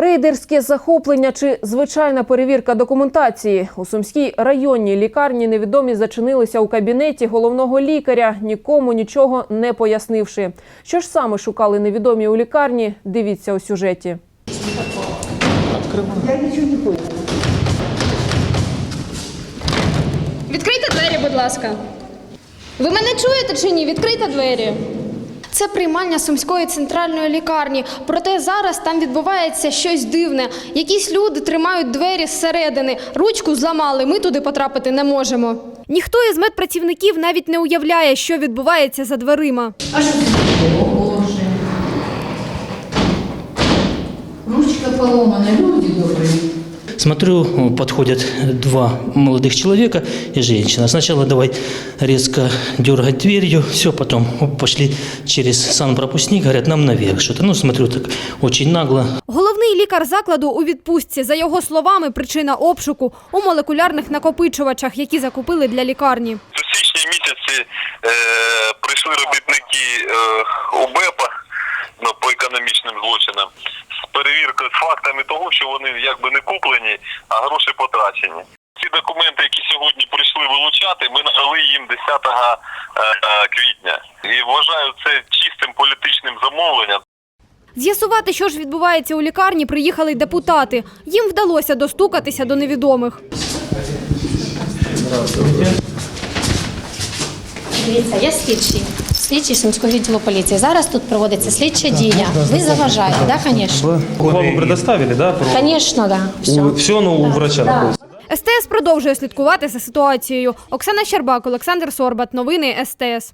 Рейдерське захоплення чи звичайна перевірка документації у сумській районній лікарні невідомі зачинилися у кабінеті головного лікаря, нікому нічого не пояснивши. Що ж саме шукали невідомі у лікарні? Дивіться у сюжеті. Відкрийте двері, будь ласка. Ви мене чуєте чи ні? Відкрийте двері. Це приймальня сумської центральної лікарні. Проте зараз там відбувається щось дивне. Якісь люди тримають двері зсередини. Ручку зламали. Ми туди потрапити не можемо. Ніхто із медпрацівників навіть не уявляє, що відбувається за дверима. А що це таке? Боже. Ручка поломана, люди добрі. Смотрю, подходят два молодых человека и женщина. Сначала давай резко дергать дверью, все, потом пошли через санпропускник, говорят, нам наверх что-то. Ну, смотрю, так очень нагло. Головний лікар закладу у відпустці. За його словами, причина обшуку у молекулярних накопичувачах, які закупили для лікарні. У січні місяці е, прийшли робітники е, УБЕПа з перевіркою з фактами того, що вони якби не куплені, а гроші потрачені. Ці документи, які сьогодні прийшли вилучати, ми надали їм 10 е, е, квітня. І вважаю це чистим політичним замовленням. З'ясувати, що ж відбувається у лікарні, приїхали й депутати. Їм вдалося достукатися до невідомих. Дивіться, я слідчий. Слідчий Сумського відділу поліції. Зараз тут проводиться слідча дія. Ви заважаєте, так, звісно? Ухвалу предоставили, да? Про... Звісно, так. Все. У- Все, ну, у врача находится. СТС продовжує слідкувати за ситуацією. Оксана Щербак, Олександр Сорбат. Новини СТС.